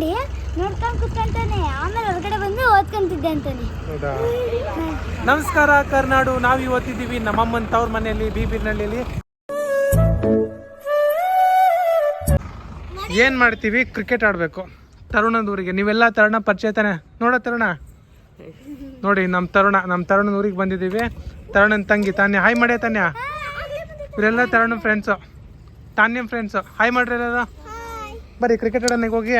ಕುತ್ಕೊಂಡು ನೋಡ್ಕೊಂಡು ಕುತ್ಕೊಂತಾನೆ. ಆಮೇಲೆ ಹೊರಗಡೆ ಬಂದು ಓದ್ಕೊಂತಿದ್ದೆ ಅಂತಾನೆ. ಹೌದಾ? ನಮಸ್ಕಾರ ಕರ್ನಾಡು. ನಾವು ಇವತ್ತಿದ್ದೀವಿ ನಮ್ಮಮ್ಮನ ತವ್ರ ಮನೆಯಲ್ಲಿ ಬೀಬಿನಹಳ್ಳಿಯಲ್ಲಿ ಏನ್ ಮಾಡ್ತೀವಿ? ಕ್ರಿಕೆಟ್ ಆಡ್ಬೇಕು. ತರುಣದ ಊರಿಗೆ ನೀವೆಲ್ಲ ತರುಣ ಪರಿಚಯ ತಾನೆ? ನೋಡ ತರುಣ. ನೋಡಿ ನಮ್ಮ ತರುಣ ನಮ್ಮ ತರುಣನ ಊರಿಗೆ ಬಂದಿದ್ದೀವಿ. ತರುಣನ ತಂಗಿ ತಾನೇ ಹಾಯ್ ಮಾಡ್ಯ ತಾನೆ ಇವರೆಲ್ಲ ತರುಣ ಫ್ರೆಂಡ್ಸು ತಾನೇ ಫ್ರೆಂಡ್ಸು ಹಾಯ್ ಮಾಡ್ರಿ ಬರ್ರಿ ಕ್ರಿಕೆಟ್ ಆಡೋನಿಗೆ ಹೋಗಿ.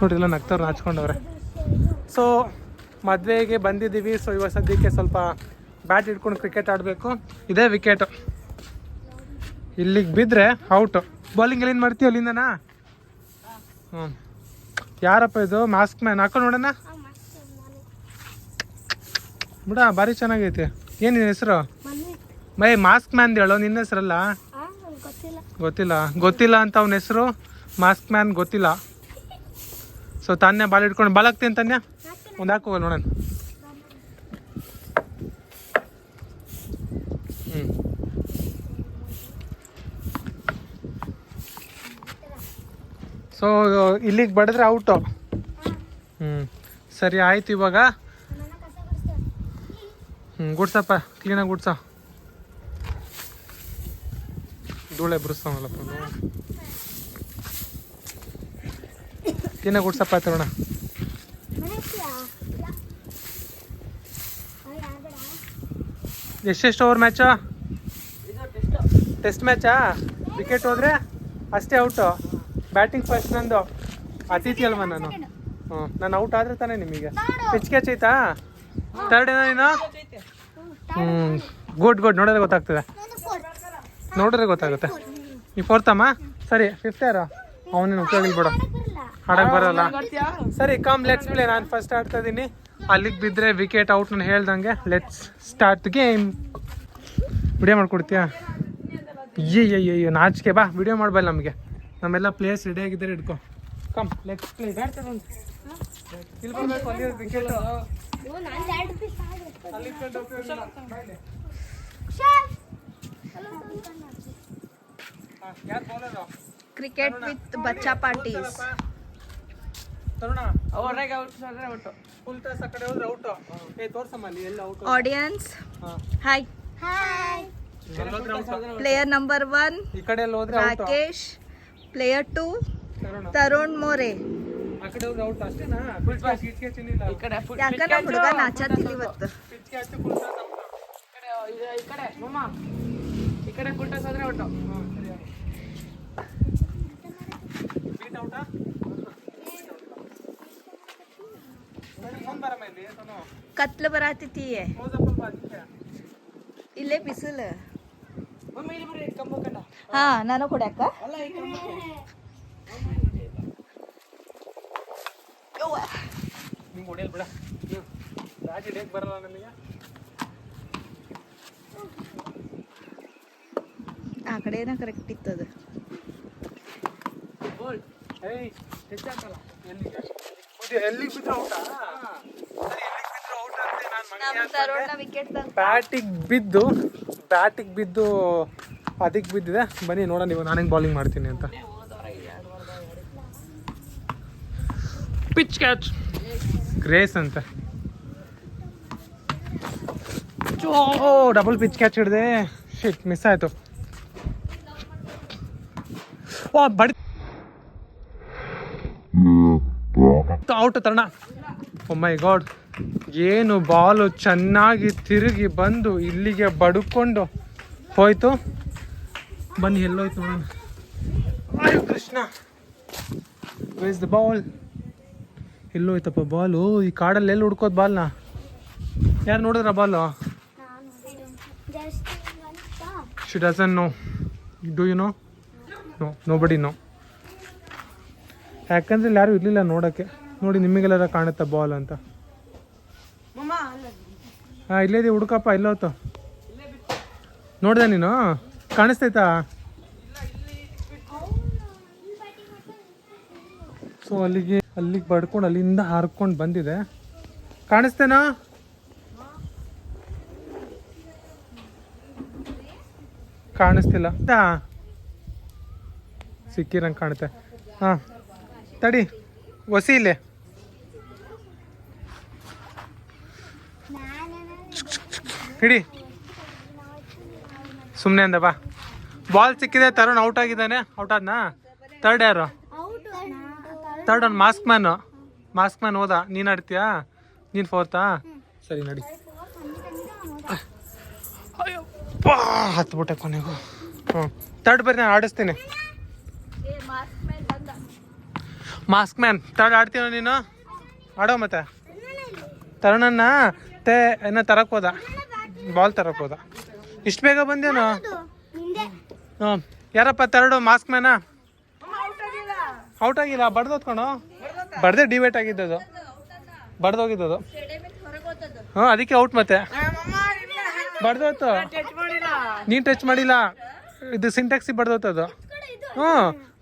ನೋಡ್ರಿ ಎಲ್ಲ ನಗ್ತವ್ರು ನಾಚ್ಕೊಂಡವ್ರೆ. ಸೊ ಮದುವೆಗೆ ಬಂದಿದ್ದೀವಿ. ಸೊ ಇವಾಗ ಸದ್ಯಕ್ಕೆ ಸ್ವಲ್ಪ ಬ್ಯಾಟ್ ಇಟ್ಕೊಂಡು ಕ್ರಿಕೆಟ್ ಆಡಬೇಕು. ಇದೇ ವಿಕೆಟು ಇಲ್ಲಿಗೆ ಬಿದ್ದರೆ ಔಟು ಬೌಲಿಂಗ್ ಎಲ್ಲಿಂದ ಮಾಡ್ತೀವಿ ಅಲ್ಲಿಂದನಾ? ಹ್ಞೂ ಯಾರಪ್ಪ ಇದು? ಮಾಸ್ಕ್ ಮ್ಯಾನ್ ಹಾಕೊಂಡು ನೋಡೋಣ. ಬಿಡ ಭಾರಿ ಚೆನ್ನಾಗೈತೆ. ಏನು ನಿನ್ನ ಹೆಸರು? ಮೈ ಮಾಸ್ಕ್ ಮ್ಯಾನ್ ಹೇಳೋ? ನಿನ್ನ ಹೆಸರಲ್ಲ? ಗೊತ್ತಿಲ್ಲ. ಗೊತ್ತಿಲ್ಲ. ಗೊತ್ತಿಲ್ಲ ಅಂತ ಅವನ ಹೆಸರು? ಮಾಸ್ಕ್ ಮ್ಯಾನ್ ಗೊತ್ತಿಲ್ಲ. ಸೊ ತಾನ್ಯ ಬಾಲ್ ಇಟ್ಕೊಂಡು ಬಾಲ್ ಹಾಕ್ತೀನಿ ತಾನ್ಯ ಒಂದು ಹಾಕುವ ನೋಡೋಣ. ಹ್ಞೂ ಸೊ ಇಲ್ಲಿಗೆ ಬಡಿದ್ರೆ ಔಟು ಹ್ಞೂ ಸರಿ, ಆಯ್ತು ಇವಾಗ. ಹ್ಞೂ ಗುಡ್ಸಪ್ಪ ಕ್ಲೀನಾಗಿ ಗುಡ್ಸ. ಧೂಳೆ ಬುರಿಸ್ತಾವಲ್ಲಪ್ಪ ಕ್ಲೀನಾಗಿ ಗುಡ್ಸಪ್ಪ ತರೋಣ ಎಷ್ಟೆಷ್ಟು ಓವರ್ ಮ್ಯಾಚು ಟೆಸ್ಟ್ ಮ್ಯಾಚಾ ವಿಕೆಟ್ ಹೋದ್ರೆ ಅಷ್ಟೇ ಔಟು ಬ್ಯಾಟಿಂಗ್ ಫಸ್ಟ್ ನಂದು ಅತಿಥಿ ಅಲ್ವಾ ನಾನು? ಹ್ಞೂ ನಾನು ಔಟ್ ಆದರೆ ತಾನೇ ನಿಮಗೆ. ಪಿಚ್ ಕ್ಯಾಚ್ ಐತಾ ತರ್ಡ್ ಏನೋ ನೀನು ಹ್ಞೂ ಗುಡ್ ಗುಡ್ ನೋಡಿದ್ರೆ ಗೊತ್ತಾಗ್ತದೆ. ನೋಡಿದ್ರೆ ಗೊತ್ತಾಗುತ್ತೆ. ನೀವು ಫೋರ್ತಮ್ಮ ಸರಿ ಫಿಫ್ತ್ ಯಾರು? ಅವನೇನು ಉಪಯೋಗಿಲ್ಬಿಡೋ ಆಡಕ್ಕೆ ಬರಲ್ಲ. ಸರಿ ಕಮ್ ಲೆಟ್ಸ್ ಪ್ಲೇ ನಾನು ಫಸ್ಟ್ ಆಡ್ತಾ ಇದ್ದೀನಿ ಅಲ್ಲಿಗೆ ಬಿದ್ದರೆ ವಿಕೆಟ್ ಔಟ್ ನಾನು ಹೇಳ್ದಂಗೆ. ಲೆಟ್ಸ್ ಸ್ಟಾರ್ಟ್ ಗೇಮ್ ವಿಡಿಯೋ ಮಾಡ್ಕೊಡ್ತೀಯಾ? ಅಯ್ಯೋ ಅಯ್ಯೋ ಅಯ್ಯೋ ನಾಚಿಕೆ. ಬಾ ವಿಡಿಯೋ ಮಾಡ್ಬಲ್ಲ ನಮಗೆ. ನಮ್ಮೆಲ್ಲ ಪ್ಲೇಸ್ ರೆಡಿ ಆಗಿದ್ದಾರೆ ಹಿಡ್ಕೊ. Come let's play? Cricket with Bachcha parties Tarun. Full toss ಆ ಕಡೆ ಹೋದ್ರೆ ಔಟ್. ಏ ತೋರ್ಸಮ್ಮ ಅಲ್ಲಿ ಎಲ್ಲ out audience hi hi out. Player number one ಈ ಕಡೆ ಎಲ್ಲ ಹೋದ್ರೆ out. Rakesh player two Tarun. ಮೋರೆ ಆ ಕಡೆ ಹೋದ್ರೆ ಔಟ್ ಅಷ್ಟೇನಾ? ಫುಲ್ ಟಾಸ್ ಕಿಚ್ ಕಿಚ್ ಏನಿಲ್ಲ ಯಾಕ ನಮ್ಮ ಹುಡುಗ ಇವತ್ತು. ಪಿಚ್ ಕ್ಯಾಚ್ ಫುಲ್ ಟಾಸ್ ಕಡೆ ಈ ಕಡೆ ಫುಲ್ ಟಾಸ್ ಆದ್ರೆ ಔಟ್. ಹಾಂ ಸರಿ ಬೀಟ್ ಔಟಾ ಮುಂದೆ ಬರಮ್ಮ ಇಲ್ಲಿ ತನು ಕತ್ಲು ಬರಾತಿತ್ತೀಯೆ ಕ್ಲೋಸ್ ಅಪ್ ಸ್ವಲ್ಪ ಅದಕ್ಕೆ ಇಲ್ಲೇ ಬಿಸಿಲು ಮಮ್ಮಿ ಇಲ್ಲಿ ಬರ್ರಿ ಕಂಬ ಕಂಡ ಹಾ ನಾನು ಕೊಡ್ಯಾಕ ಅಲ್ಲ ಈ ಕಂಬಕ್ಕೆ ನಿಂಗೆ ಬರತೈತಿ. ಬಿಡ ಬಿಸಿಲು. ಹಾ ನಾನು ನನಗೆ ಆ ಕಡೆ ಏನೋ ಕರೆಕ್ಟ್ ಏಯ್ ಹೆಚ್ಚಾಕಲ್ಲ. ಎಲ್ಲಿಗೆ ಬಿದ್ರೆ ಔಟಾ? ಬ್ಯಾಟಿಗೆ ಬಿದ್ದು ಬ್ಯಾಟಿಗೆ ಬಿದ್ದು ಅದಕ್ಕೆ ಬಿದ್ದಿದೆ. ಬನ್ನಿ ನೋಡೋಣ ನೀವು ನಾನು ಹೆಂಗೆ ಬೌಲಿಂಗ್ ಮಾಡ್ತೀನಿ ಅಂತ. ಪಿಚ್ ಕ್ಯಾಚ್ ಗ್ರೇಸ್ ಅಂತ. ಓ ಡಬಲ್ ಪಿಚ್ ಕ್ಯಾಚ್ ಹಿಡ್ದೆ. ಶಿಟ್ ಮಿಸ್ ಆಯಿತು. ಓ ಬಡ್ ಔಟ್ ತರಣ. ಮೈ ಗಾಡ್ ಏನು ಬಾಲು ಚೆನ್ನಾಗಿ ತಿರುಗಿ ಬಂದು ಇಲ್ಲಿಗೆ ಬಡ್ಕೊಂಡು ಹೋಯ್ತು. ಬನ್ನಿ ಎಲ್ಲೋಯ್ತು ನೋಡೋಣ. ಅಯ್ಯೋ ಕೃಷ್ಣ. ವೇಸ್ ದ ಬಾಲ್ ಎಲ್ಲೋಯ್ತಪ್ಪ ಬಾಲು. ಈ ಕಾಡಲ್ಲಿ ಎಲ್ಲಿ ಹುಡ್ಕೋದು ಬಾಲ್ನ? ಯಾರು ನೋಡಿದ್ರ ball? She doesn't know do you know no nobody no ಯಾಕಂದ್ರೆ ಇಲ್ಲಿ ಯಾರು ಇರಲಿಲ್ಲ ನೋಡೋಕ್ಕೆ. ನೋಡಿ ನಿಮಗೆಲ್ಲ ಕಾಣುತ್ತಾ ಬಾಲ್ ಅಂತ. ಹಾಂ ಇಲ್ಲೇ ಹುಡುಕಪ್ಪ ಇಲ್ಲೋತು ನೋಡ್ದೆ ನೀನು? ಕಾಣಿಸ್ತೈತಾ? ಸೊ ಅಲ್ಲಿಗೆ ಅಲ್ಲಿಗೆ ಬಡ್ಕೊಂಡು ಅಲ್ಲಿಂದ ಹಾರ್ಕೊಂಡು ಬಂದಿದೆ. ಕಾಣಿಸ್ತೇನಾ? ಕಾಣಿಸ್ತಿಲ್ಲ. ಸಿಕ್ಕಿರಂಗೆ ಕಾಣುತ್ತೆ. ಹಾಂ. ತಡಿ ಇಲ್ಲೇ. ಹಿಡಿ. ಸುಮ್ಮನೆ ಅಂದ, ಬಾ. ಬಾಲ್ ಸಿಕ್ಕಿದೆ, ತರುಣ್ ಔಟ್ ಆಗಿದ್ದಾನೆ. ಔಟ್ ಆದ್ನಾ? ತರ್ಡ್ ಯಾರು? ತರ್ಡ್ ಅವ್ನು ಮಾಸ್ಕ್ ಮ್ಯಾನು ಮಾಸ್ಕ್ ಮ್ಯಾನ್ ಹೋದ. ನೀನು ಆಡ್ತೀಯಾ? ನೀನು ಫೋರ್ತಾ ಸರಿ, ನಡಿ. ಹತ್ಬಿಟ್ಟೆ ಕೊನೆಗೂ. ಹ್ಞೂ ತರ್ಡ್ ಬರ್ರಿ, ನಾನು ಆಡಿಸ್ತೀನಿ. ಮಾಸ್ಕ್ ಮ್ಯಾನ್ ತರ್ಡ್ ಆಡ್ತೀನ ನೀನು? ಆಡೋ ಮತ್ತೆ? ತರುಣನ್ನ? ತೇ ಏನೋ ತರಕ್ ಹೋದ. ಬಾಲ್ ತರಕ್ ಹೋದ. ಇಷ್ಟು ಬೇಗ ಬಂದೇನು? ಹ್ಞೂ ಯಾರಪ್ಪ ತರಡು ಮಾಸ್ಕ್ ಮ್ಯಾನ ಔಟ್ ಆಗಿಲ್ಲ. ಬಡ್ದು ಹೊತ್ಕೊಂಡು ಬಡ್ದೆ ಡಿವೇಟ್ ಆಗಿದ್ದದು. ಬಡ್ದೋಗಿದ್ದದು ಹ್ಞೂ ಅದಕ್ಕೆ ಔಟ್ ಮತ್ತೆ. ಬಡ್ದೋತು ನೀನು ಟಚ್ ಮಾಡಿಲ್ಲ. ಇದು ಸಿಂಟ್ಯಾಕ್ಸಿ ಬಡ್ದೋತದು ಹ್ಞೂ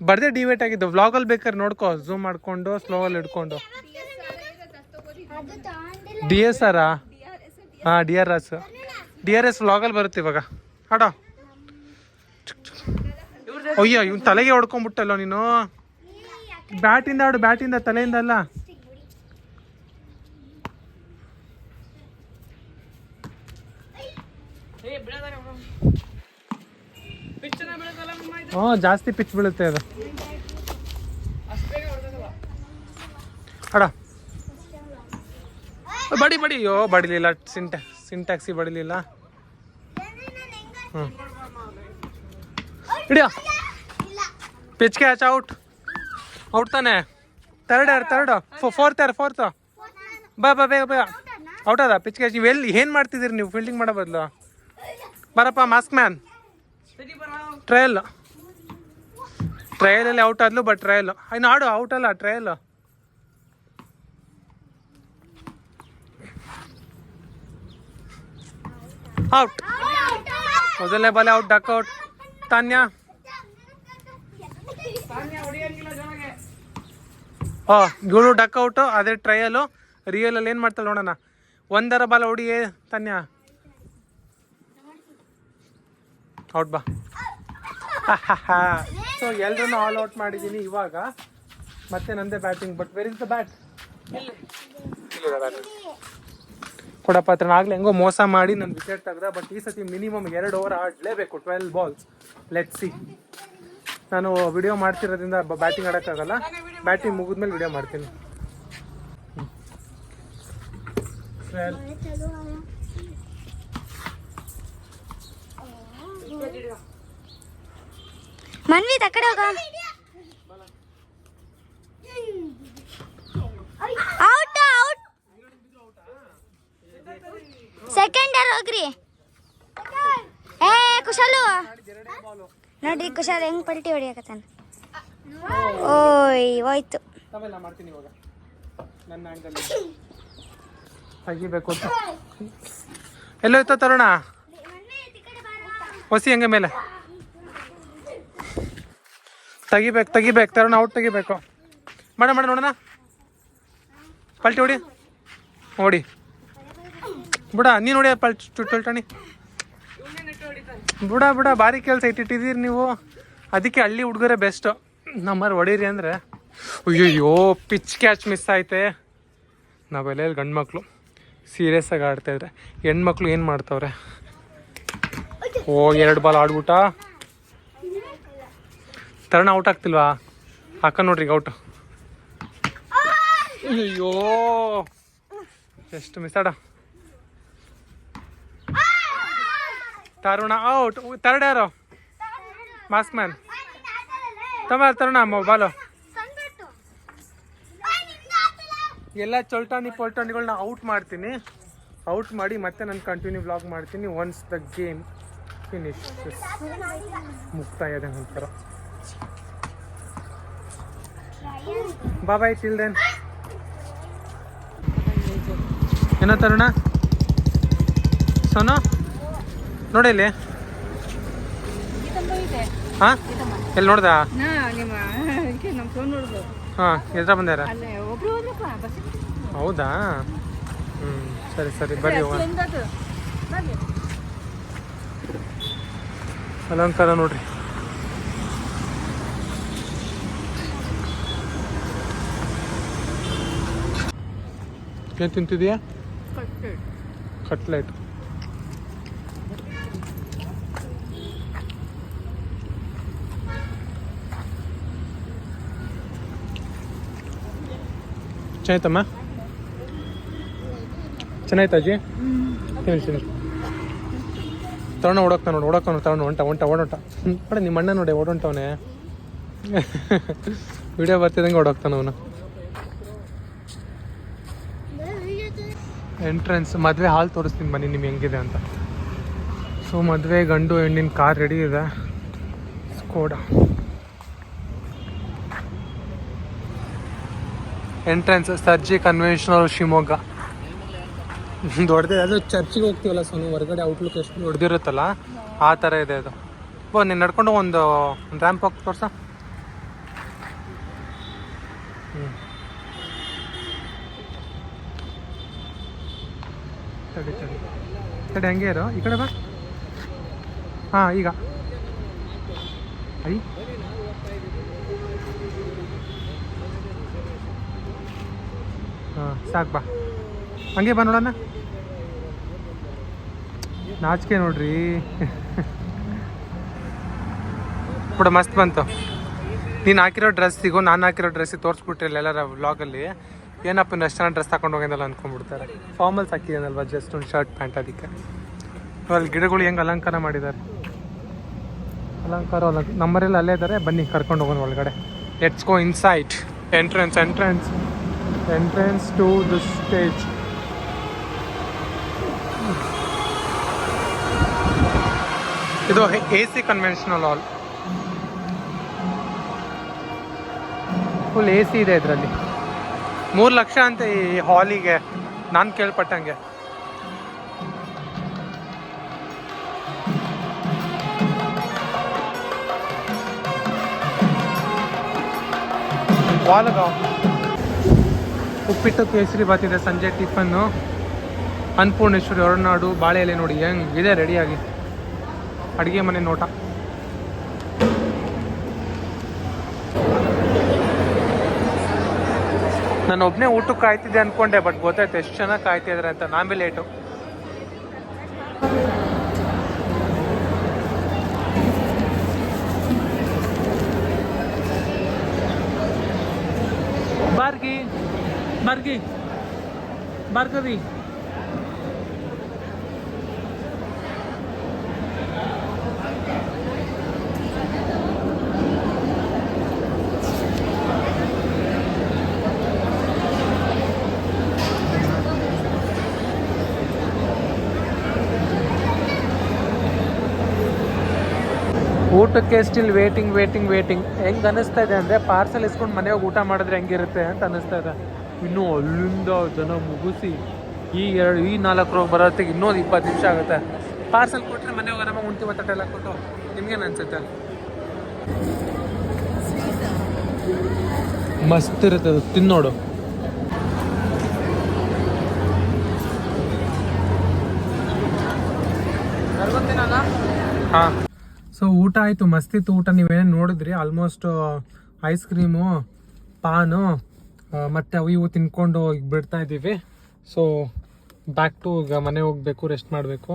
ಬರ್ದೇ ಡಿವೇಟ್ ಆಗಿದ್ದು ವ್ಲಾಗಲ್ಲಿ ಬೇಕಾದ್ರೆ ನೋಡ್ಕೋ ಝೂಮ್ ಮಾಡ್ಕೊಂಡು ಸ್ಲೋವಲ್ಲಿ ತಗೊಂಡಿಲ್ಲ ಡಿ ಎಸ್ ಆರಾ ಹಾಂ D R S D R S ವ್ಲಾಗಲ್ಲಿ ಬರುತ್ತೆ ಇವಾಗ. ಹಾಡೋ. ಅಯ್ಯೋ, ಇವ್ನು ತಲೆಗೆ ಹೊಡ್ಕೊಂಬಿಟ್ಟಲ್ಲೋ ನೀನು? ಬ್ಯಾಟಿಂದ ಆಡು ಬ್ಯಾಟಿಂದ ತಲೆಯಿಂದ ಅಲ್ಲ ಏ ಬಿಡದಾರೆ ಪಿಚ್ಚನ ಬಿಡದಲ್ಲ ಮಮ್ಮ ಇದು ಹ್ಞೂ ಜಾಸ್ತಿ ಪಿಚ್ ಬೀಳುತ್ತೆ ಅದು. ಅಡ. ಬಡಿ ಬಡಿ. ಅಯ್ಯೋ ಬಡಿಲಿಲ್ಲ. ಸಿಂಟ್ಯಾ ಸಿಂಟ್ಯಾಕ್ಸಿ ಬಡಿಲಿಲ್ಲ. ಹ್ಞೂ ಹಿಡಿಯೋ. Pitch catch out. ಔಟ್ ತಾನೆ. ತರ್ಡ್ ಯಾರು? ತರ್ಡ್. ಫೋರ್ತ್ ಯಾರು? ಫೋರ್ತ್. ಬಾ ಬಾ ಬೇಗ ಬೇಗ. ಔಟ್ ಅದ ಪಿಚ್ ಕ್ಯಾಚ್ ನೀವು ಎಲ್ಲಿ ಏನು ಮಾಡ್ತಿದ್ದೀರಿ ನೀವು? ಫೀಲ್ಡಿಂಗ್ ಮಾಡೋ ಬದಲು. ಬರಪ್ಪ ಮಾಸ್ಕ್ ಮ್ಯಾನ್ ಟ್ರಯಲ್ ಟ್ರಯಲಲ್ಲಿ ಔಟ್ ಆದ್ಲು ಬಟ್ ಟ್ರಯಲ್ ಇನ್ನು ಆಡು ಔಟ್ ಅಲ್ಲ ಟ್ರಯಲ್ ಔಟ್ ಮೊದಲನೇ ಬಾಲೆ ಔಟ್ ಡಕ್ ಔಟ್ ತಾನ್ಯ? ಓ ಇವಳು ಡಕ್ ಔಟು ಅದೇ ಟ್ರಯಲು ರಿಯಲಲ್ಲಿ ಏನು ಮಾಡ್ತಾಳೆ ನೋಡೋಣ. ಒಂದರ ಬಾಲ ಹೊಡಿಯೇ ತಾನ್ಯ? ಔಟ್ ಬಾ. ಸೊ ಎಲ್ರನ್ನೂ ಆಲ್ ಔಟ್ ಮಾಡಿದ್ದೀನಿ ಇವಾಗ. ಮತ್ತೆ ನಂದೇ batting but where is the bat ಕೊಡಪ್ಪ ಹತ್ರ ಆಗ್ಲೇ ಹೆಂಗೋ ಮೋಸ ಮಾಡಿ ನನ್ನ ವಿಕೆಟ್ ತೆಗ್ದ ಬಟ್ ಈ ಸತಿ ಮಿನಿಮಮ್ ಎರಡು ಓವರ್ ಆಡ್ಲೇಬೇಕು ಟ್ವೆಲ್ ಬಾಲ್ಸ್ ಲೆಟ್ ಸಿ ನಾನು ವಿಡಿಯೋ ಮಾಡ್ತಿರೋದ್ರಿಂದ ಬ್ಯಾಟಿಂಗ್ ಆಡೋಕ್ಕಾಗಲ್ಲ. ಬ್ಯಾಟಿಂಗ್ ಮುಗಿದ್ಮೇಲೆ ವಿಡಿಯೋ ಮಾಡ್ತೀನಿ. ಮನ್ವಿತ್ ಆ ಹೋಗ. ಔಟ್ ಔಟ್ ಸೆಕೆಂಡ್ ಯಾರು ಹೋಗ್ರಿ. ಏ ಕುಶಾಲು. ನೋಡ್ರಿ ಕುಶಾಲ್ ಹೆಂಗ್ ಪಲ್ಟಿ ಹೊಡಿಯಕತ್ತಾನ. ಓಯ್ ಹೋಯ್ತು. ತೆಗಿಬೇಕು ಅಂತ. ಎಲ್ಲೋ ಇತ್ತ ತರುಣ ಹೊಸಿ ಹೆಂಗೆ ಮೇಲೆ. ತೆಗಿಬೇಕು ತೆಗಿಬೇಕು, ತರೋಣ ಔಟ್ ತೆಗಿಬೇಕು. ಮಾಡ ಮಾಡ, ನೋಡೋಣ. ಪಲ್ಟಿ ಹೊಡಿ. ಹೊಡಿ. ಬಿಡ, ನೀನು ನೋಡಿ ಪಲ್ಟಿ ಬಿಡ ಬಿಡ, ಭಾರಿ ಕೆಲಸ ಇಟ್ಟಿಟ್ಟಿದ್ದೀರಿ ನೀವು. ಅದಕ್ಕೆ ಹಳ್ಳಿ ಹುಡುಗರೇ ಬೆಸ್ಟು ನಮ್ಮಲ್ಲಿ ಹೊಡೀರಿ ಅಂದರೆ, ಅಯ್ಯಯ್ಯೋ ಪಿಚ್ ಕ್ಯಾಚ್ ಮಿಸ್ ಆಯ್ತೆ. ನಾವೆಲ್ಲ ಗಂಡು ಮಕ್ಕಳು ಸೀರಿಯಸ್ ಆಗಿ ಆಡ್ತಾಯಿದ್ರೆ ಹೆಣ್ಮಕ್ಳು ಏನು ಮಾಡ್ತಾವ್ರೆ? ಓ, ಎರಡು ಬಾಲ್ ಆಡ್ಬಿಟ್ಟ. ತರುಣ ಔಟ್ ಆಗ್ತಿಲ್ವಾ? ಅಕ್ಕ ನೋಡ್ರಿ ಔಟ್. ಅಯ್ಯೋ ಎಷ್ಟು ಮಿಸ್ ಆಡ. ತರುಣ ಔಟ್. ತರ್ಡ್ ಯಾರು? ಮಾಸ್ಕ್ ಮ್ಯಾನ್ ತಮ್ಮ ತರುಣ ಬಾಲು. ಎಲ್ಲ ಚೊಲ್ಟಾಣಿ ಪೊಲ್ಟಾಣಿಗಳನ್ನ ಔಟ್ ಮಾಡ್ತೀನಿ. ಔಟ್ ಮಾಡಿ ಮತ್ತೆ ನಾನು ಕಂಟಿನ್ಯೂ ಬ್ಲಾಗ್ ಮಾಡ್ತೀನಿ. ಒನ್ಸ್ ದ ಗೇಮ್ ಫಿನಿಶ್ ಮುಕ್ತಾಯ ಇದೆ ಬಾಬಾಯ್ ಟಿಲ್ ದೆನ್ ಏನೋ ತರುಣ? ಸೋನು? ನೋಡಿ ಇಲ್ಲಿ. ಹಾ? ಎಲ್ಲಿ ನೋಡ್ದ? ಹಾ ಎದ್ರ ಬಂದ್ಯಾರ ಹೌದಾ? ಹ್ಞೂ ಸರಿ ಸರಿ ಬರ್ರಿ. ಅಲಂಕಾರ ನೋಡ್ರಿ. ಏನು ತಿಂತಿದೀಯಾ? ಕಟ್ಲೆಟ್ ಚೆನ್ನಾಯ್ತಮ್ಮ? ಚೆನ್ನಾಯ್ತಾ ಅಜ್ಜಿ? ತಿನ್ನಿ ತಿನ್ನಿ. ತಗೊಂಡು ಓಡೋಗ್ತಾನೆ ನೋಡಿ ಓಡೋಗ್ತಾನೆ ತಗೊಂಡು ಹೊಂಟ ಹೊಂಟ ಓಡೋಟ ನೋಡಿ ನಿಮ್ಮ ಅಣ್ಣ ನೋಡಿ ಓಡೋಂಟವನೆ ವಿಡಿಯೋ ಬರ್ತಿದ್ದಂಗೆ ಓಡೋಗ್ತಾನೆ ಅವನು. ಎಂಟ್ರೆನ್ಸ್ ಮದುವೆ ಹಾಲ್ ತೋರಿಸ್ತೀನಿ ಬನ್ನಿ ನಿಮ್ಗೆ ಹೆಂಗಿದೆ ಅಂತ. ಸೊ ಮದುವೆ ಗಂಡು ಹೆಣ್ಣಿನ ಕಾರ್ ರೆಡಿ ಇದೆ. Skoda entrance Sarji conventional Shivamogga ದೊಡ್ಡದೇ ಅದು ಚರ್ಚಿಗೆ ಹೋಗ್ತೀವಲ್ಲ ಸೋನು ಹೊರಗಡೆ ಔಟ್ಲುಕ್ ಎಷ್ಟು ದೊಡ್ಡದಿರುತ್ತಲ್ಲ ಆ ಥರ ಇದೆ ಅದು. ಓ ನೀನು ನಡ್ಕೊಂಡು ಒಂದು ಒಂದು ರ್ಯಾಂಪ್ ಹೋಗಿ ತೋರ್ಸ. ತಡಿ ತಡಿ. ತಡಿ, ಹಂಗೆ ಇರೋ. ಈ ಕಡೆ ಬಾ. ಹಾಂ, ಈಗ. ಐ. ಹಾಂ, ಸಾಕು, ಬಾ. ಹಂಗೆ ಬಾ ನೋಡೋಣ ನಾಚಿಕೆ ನೋಡ್ರಿ. ಬಿಡ ಮಸ್ತ್ ಬಂತು. ನೀನು ಹಾಕಿರೋ ಡ್ರೆಸ್ಸಿಗೂ ನಾನು ಹಾಕಿರೋ ಡ್ರೆಸ್ಸಿಗೆ ತೋರಿಸ್ಬಿಟ್ರಿ ಎಲ್ಲರ ವ್ಲಾಗಲ್ಲಿ ಏನಪ್ಪ ಇನ್ನು ಎಷ್ಟು ಡ್ರೆಸ್ ತಗೊಂಡು ಹೋಗಿದ್ದಲ್ಲ ಅಂದ್ಕೊಂಡ್ಬಿಡ್ತಾರೆ ಫಾರ್ಮಲ್ಸ್ ಹಾಕಿದ್ದಾನಲ್ವ ಜಸ್ಟ್ ಒಂದು ಶರ್ಟ್ ಪ್ಯಾಂಟ್ ಅದಕ್ಕೆ. ಅಲ್ಲಿ ಗಿಡಗಳು ಹೆಂಗೆ ಅಲಂಕಾರ ಮಾಡಿದ್ದಾರೆ ಅಲಂಕಾರ ಅಲಂಕ ನಮ್ಮರೆಲ್ಲ ಅಲ್ಲೇ ಇದ್ದಾರೆ, ಬನ್ನಿ ಕರ್ಕೊಂಡು ಹೋಗೋಣ ಒಳಗಡೆ. Let's go inside entrance entrance entrance to the stage ಇದು A C conventional hall full A C ಇದೆ ಇದರಲ್ಲಿ. ಮೂರು ಲಕ್ಷ ಅಂತ ಈ ಹಾಲಿಗೆ ನಾನು ಕೇಳ್ಪಟ್ಟಂಗೆ. ಉಪ್ಪಿಟ್ಟು ಕೇಸರಿ ಬಾತಿದೆ ಸಂಜೆ ಟಿಫನ್ನು. ಅನ್ನಪೂರ್ಣೇಶ್ವರಿ ಹೊರನಾಡು ಬಾಳೆ ಎಲೆ ನೋಡಿ ಹೆಂಗ್ ಇದೆ ರೆಡಿಯಾಗಿ. ಅಡುಗೆ ಮನೆ ನೋಟ. ನಾನು ಒಬ್ಬನೇ ಊಟಕ್ಕೆ ಕಾಯ್ತಿದ್ದೆ ಅನ್ಕೊಂಡೆ ಬಟ್ ಗೊತ್ತಾಯ್ತು ಎಷ್ಟು ಚೆನ್ನಾಗಿ ಕಾಯ್ತಿದ್ರೆ ಅಂತ. ನಾವೇ ಲೇಟು ಬಾರ್ಗಿ ಬಾರ್ಗಿ, ಬಾರ್ಗವಿ. ಊಟಕ್ಕೆ ಸ್ಟಿಲ್ ವೇಟಿಂಗ್ ವೇಟಿಂಗ್ ವೇಟಿಂಗ್ ಹೆಂಗೆ ಅನಿಸ್ತಾ ಇದೆ ಅಂದರೆ ಪಾರ್ಸಲ್ ಇಸ್ಕೊಂಡು ಮನೆಗೆ ಊಟ ಮಾಡಿದ್ರೆ ಹೆಂಗಿರುತ್ತೆ ಅಂತ ಅನಿಸ್ತಾ ಇದೆ. ಇನ್ನೂ ಅಲ್ಲಿಂದ ಜನ ಮುಗಿಸಿ ಈ ಎರಡು ಈ ನಾಲ್ಕು ರೋಗ ಬರೋತ್ತಿಗೆ ಇನ್ನೊಂದು ಇಪ್ಪತ್ತು ನಿಮಿಷ ಆಗುತ್ತೆ. ಪಾರ್ಸಲ್ ಕೊಟ್ಟರೆ ಮನೆಗೆ ಆರಾಮಾಗಿ ಉಂಟಿ ಒತ್ತಟ ಎಲ್ಲ ಕೊಟ್ಟು ನಿಮ್ಗೇನು ಅನ್ಸುತ್ತೆ? ಮಸ್ತ್ ಇರುತ್ತೆ ಅದು. ತಿನ್ನೋಡು ಹಾಂ. ಊಟ ಆಯಿತು ಮಸ್ತಿತ್ತು ಊಟ. ನೀವೇನು ನೋಡಿದ್ರಿ? ಆಲ್ಮೋಸ್ಟ್ ಐಸ್ ಕ್ರೀಮು ಪಾನು ಮತ್ತು ಅವು ಇವು ತಿನ್ಕೊಂಡು ಈಗ ಬಿಡ್ತಾ ಇದ್ದೀವಿ. ಸೊ ಬ್ಯಾಕ್ ಟು ಈಗ ಮನೆ ಹೋಗಬೇಕು ರೆಸ್ಟ್ ಮಾಡಬೇಕು.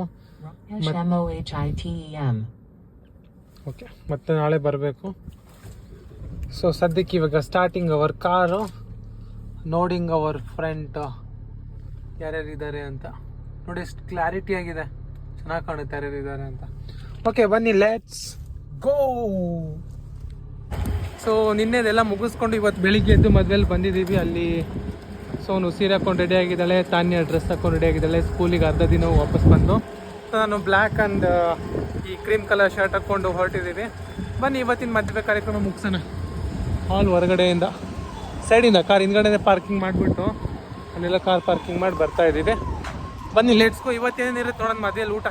ಓಕೆ ಮತ್ತೆ ನಾಳೆ ಬರಬೇಕು. ಸೊ ಸದ್ಯಕ್ಕೆ ಇವಾಗ ಸ್ಟಾರ್ಟಿಂಗ್ ಅವರ್ ಕಾರು ನೋಡಿಂಗ್ ಅವರ್ ಫ್ರೆಂಟ್ ಯಾರ್ಯಾರಿದ್ದಾರೆ ಅಂತ. ನೋಡಿ ಎಷ್ಟು ಕ್ಲಾರಿಟಿ ಆಗಿದೆ. ಚೆನ್ನಾಗಿ ಕಾಣುತ್ತೆ ಯಾರ್ಯಾರಿದ್ದಾರೆ ಅಂತ. ಓಕೆ ಬನ್ನಿ ಲೆಟ್ಸ್ ಗೋ ಸೊ ನಿನ್ನೆದೆಲ್ಲ ಮುಗಿಸ್ಕೊಂಡು ಇವತ್ತು ಬೆಳಿಗ್ಗೆ ಎದ್ದು ಮದುವೆಲಿ ಬಂದಿದ್ದೀವಿ. ಅಲ್ಲಿ ಸೋನು ಸೀರೆ ಹಾಕೊಂಡು ರೆಡಿ ಆಗಿದ್ದಾಳೆ, ತಾನ್ಯ ಡ್ರೆಸ್ ಹಾಕೊಂಡು ರೆಡಿ ಆಗಿದ್ದಾಳೆ. ಸ್ಕೂಲಿಗೆ ಅರ್ಧ ದಿನ ವಾಪಸ್ ಬಂದು. ಸೊ ನಾನು ಬ್ಲ್ಯಾಕ್ ಆ್ಯಂಡ್ ಈ ಕ್ರೀಮ್ ಕಲರ್ ಶರ್ಟ್ ಹಾಕ್ಕೊಂಡು ಹೊರಟಿದ್ದೀವಿ. ಬನ್ನಿ, ಇವತ್ತಿನ ಮದುವೆ ಕಾರ್ಯಕ್ರಮ ಮುಗಿಸೋಣ. ಹಾಲ್ ಹೊರಗಡೆಯಿಂದ ಸೈಡಿಂದ ಕಾರ್ ಹಿಂದ್ಗಡೆ ಪಾರ್ಕಿಂಗ್ ಮಾಡಿಬಿಟ್ಟು, ಅಲ್ಲೆಲ್ಲ ಕಾರ್ ಪಾರ್ಕಿಂಗ್ ಮಾಡಿ ಬರ್ತಾ ಇದ್ದೀವಿ. ಬನ್ನಿ ಲೇಟ್ಸ್ಕೋ ಇವತ್ತೇನಿರುತ್ತೆ ನೋಡೋಣ ಮದುವೆಯಲ್ಲಿ ಊಟ.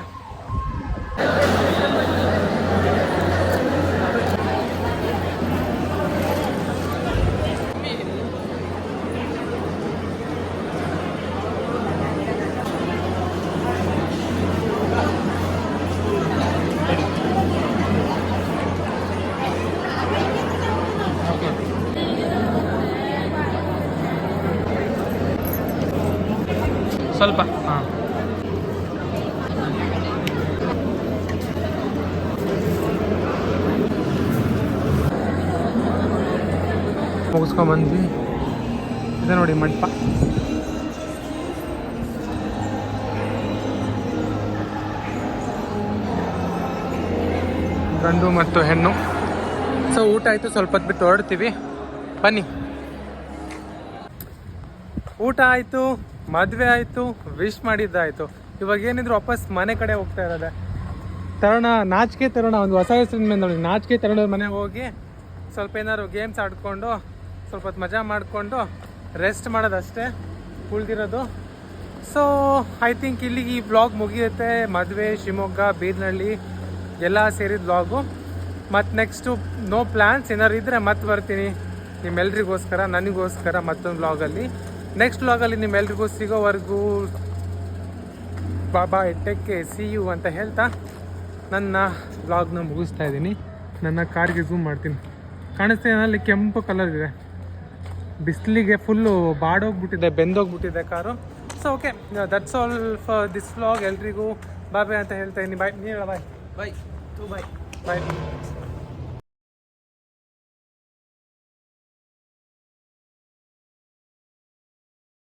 ಸ್ವಲ್ಪ. ಹಾಂ. ಮುಗಿಸ್ಕೊಂಬಂದ್ವಿ. ಇದೆ ನೋಡಿ ಮಂಟಪ. ಗಂಡು ಮತ್ತು ಹೆಣ್ಣು. ಸೊ, ಊಟ ಆಯಿತು, ಸ್ವಲ್ಪ ಹೊತ್ತು ಬಿಟ್ಟು ಹೊರಡ್ತೀವಿ. ಬನ್ನಿ. ಊಟ ಆಯಿತು. ಮದುವೆ ಆಯಿತು ವಿಶ್ ಮಾಡಿದ್ದಾಯಿತು. ಇವಾಗ ಏನಿದ್ರು ವಾಪಸ್ ಮನೆ ಕಡೆ ಹೋಗ್ತಾ ಇರೋದೆ. ತರುಣ, ನಾಚಿಕೆ ತರೋಣ, ಒಂದು ಹೊಸ ಹೆಸರಿನ ಮೇಲೆ ನೋಡಿ. ನಾಚಿಕೆ ತರೋಣ ಮನೆಗೆ ಹೋಗಿ ಸ್ವಲ್ಪ ಏನಾದ್ರು ಗೇಮ್ಸ್ ಆಡ್ಕೊಂಡು, ಸ್ವಲ್ಪ ಹೊತ್ತು ಮಜಾ ಮಾಡಿಕೊಂಡು ರೆಸ್ಟ್ ಮಾಡೋದಷ್ಟೇ ಉಳಿದಿರೋದು. ಸೊ ಐ ಥಿಂಕ್ ಇಲ್ಲಿಗೆ ಈ ಬ್ಲಾಗ್ ಮುಗಿಯುತ್ತೆ. ಮದುವೆ, ಶಿವಮೊಗ್ಗ ಬೀರ್ನಳ್ಳಿ ಎಲ್ಲ ಸೇರಿದ ಬ್ಲಾಗು ಮತ್ತು ನೆಕ್ಸ್ಟು ನೋ ಪ್ಲ್ಯಾನ್ಸ್ ಏನಾದ್ರು ಇದ್ದರೆ ಮತ್ತೆ ಬರ್ತೀನಿ. ನಿಮ್ಮೆಲ್ರಿಗೋಸ್ಕರ, ನನಗೋಸ್ಕರ ಮತ್ತೊಂದು ಬ್ಲಾಗಲ್ಲಿ ನೆಕ್ಸ್ಟ್ ವ್ಲಾಗಲ್ಲಿ ನಿಮ್ಮೆಲ್ರಿಗೂ ಸಿಗೋವರೆಗೂ ಬಾಬಾ ಎಟ್ಟಕ್ಕೆ ಸಿ ಯು ಅಂತ ಹೇಳ್ತಾ ನನ್ನ ವ್ಲಾಗ್ನ ಮುಗಿಸ್ತಾ ಇದ್ದೀನಿ. ನನ್ನ ಕಾರ್ಗೆ ಝೂಮ್ ಮಾಡ್ತೀನಿ. ಕಾಣಿಸ್ತಾ ಅಲ್ಲಿ ಕೆಂಪು ಕಲರ್ ಇದೆ. ಬಿಸಿಲಿಗೆ ಫುಲ್ಲು ಬಾಡೋಗ್ಬಿಟ್ಟಿದೆ ಬೆಂದೋಗ್ಬಿಟ್ಟಿದೆ car. So okay that's all for this vlog ಎಲ್ರಿಗೂ ಬಾಬೆ ಅಂತ ಹೇಳ್ತಾ ಇದ್ದೀನಿ. ಬಾಯ್ ನೀವು ಬಾಯ್ ಬಾಯ್ ಟು ಬಾಯ್ ಬಾಯ್